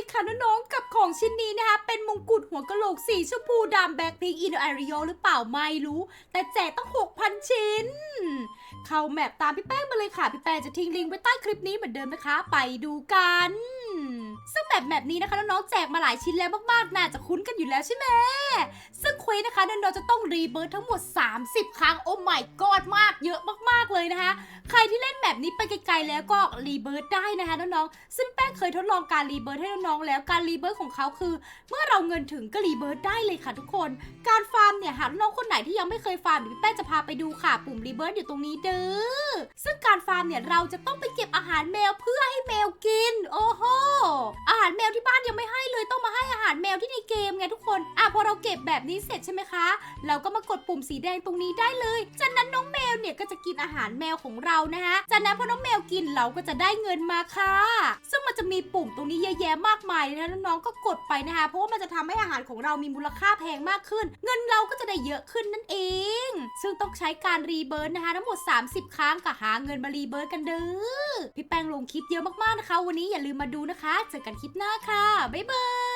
เลยค่ะน้องๆกับของชิ้นนี้นะคะ เป็นมงกุฎหัวกะโหลกสีชมพูดำแบ็คพิงอินอาริโอหรือเปล่าไม่รู้ แต่แจกตั้ง6,000 ชิ้น เข้าแมปตามพี่แป้งมาเลยค่ะ พี่แป้งจะทิ้งลิงก์ไว้ใต้คลิปนี้เหมือนเดิมนะคะ ไปดูกัน ซึ่งแบบแบบนี้นะคะน้องๆแจกมาหลายชิ้นแล้วมากๆน่าจะคุ้นกันอยู่แล้วใช่ไหมซึ่งเควสนะคะน้องๆจะต้องรีเบิร์ททั้งหมด 30 ครั้งโอ้ my god มากเยอะมากๆเลยนะคะ ใครที่เล่นแบบนี้ไปไกลๆแล้วก็รีเบิร์ทได้นะคะน้องๆซึ่งแป้งเคยทดลองการรีเบิร์ทให้น้องๆแล้วการรีเบิร์ทของเขาคือ เมื่อเราเงินถึงก็รีเบิร์ทได้เลยค่ะทุกคน การฟาร์มเนี่ยหากน้องคนไหนที่ยังไม่เคยฟาร์มเดี๋ยวพี่แป้งจะพาไปดูค่ะปุ่มรีเบิร์ทอยู่ตรงนี้เด้อซึ่งการฟาร์มเนี่ยเราจะต้องไปเก็บอาหารแมวเพื่อให้แมวกิน โอ้โหอาหารแมวที่บ้านยังไม่ให้เลยต้องมาให้อาหารแมวที่ในเกมไงทุกคนอะพอเราเก็บแบบนี้เสร็จใช่ไหมคะ เราก็มากดปุ่มสีแดงตรงนี้ได้เลยจากนั้นน้องแมว ก็จะกินอาหารแมวของเรานะคะจากนั้นพอน้องแมวกินเราก็จะได้เงินมาค่ะ ซึ่งมันจะมีปุ่มตรงนี้เยอะแยะมากมายเลยนะน้องๆก็กดไปนะคะ เพราะว่ามันจะทำให้อาหารของเรามีมูลค่าแพงมากขึ้น เงินเราก็จะได้เยอะขึ้นนั่นเอง ซึ่งต้องใช้การรีเบิร์นนะคะทั้งหมด 30 ครั้งก็หาเงินมารีเบิร์นกันเด้อพี่แป้งลงคลิปเยอะมากๆนะคะ วันนี้อย่าลืมมาดูนะคะเจอกันคลิปหน้าค่ะบ๊ายบาย